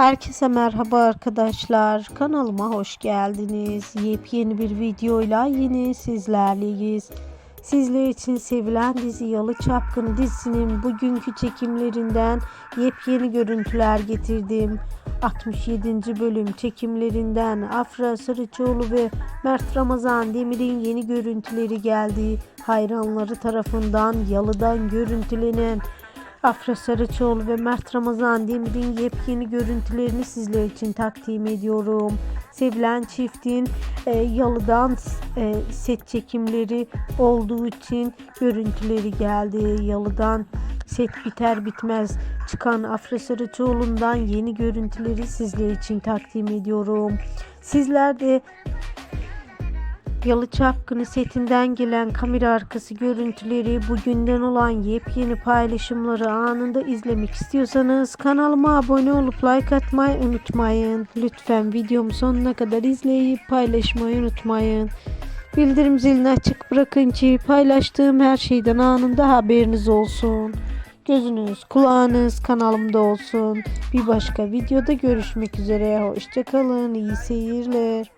Herkese merhaba arkadaşlar. Kanalıma hoş geldiniz. Yepyeni bir videoyla yine sizlerleyiz. Sizler için sevilen dizi Yalı Çapkını dizisinin bugünkü çekimlerinden yepyeni görüntüler getirdim. 67. bölüm çekimlerinden Afra Sarıçoğlu ve Mert Ramazan Demir'in yeni görüntüleri geldi. Hayranları tarafından Yalı'dan görüntülenen Afra Sarıçoğlu ve Mert Ramazan Demir'in yepyeni görüntülerini sizler için takdim ediyorum. Sevilen çiftin e, yalıdan e, set çekimleri olduğu için görüntüleri geldi. Yalıdan set biter bitmez çıkan Afra Sarıçoğlu'ndan yeni görüntüleri sizler için takdim ediyorum. Sizler de Yalı Çapkını setinden gelen kamera arkası görüntüleri, bugünden olan yepyeni paylaşımları anında izlemek istiyorsanız kanalıma abone olup like atmayı unutmayın. Lütfen videomu sonuna kadar izleyip paylaşmayı unutmayın. Bildirim zilini açık bırakın ki paylaştığım her şeyden anında haberiniz olsun. Gözünüz, kulağınız kanalımda olsun. Bir başka videoda görüşmek üzere. Hoşçakalın. iyi seyirler.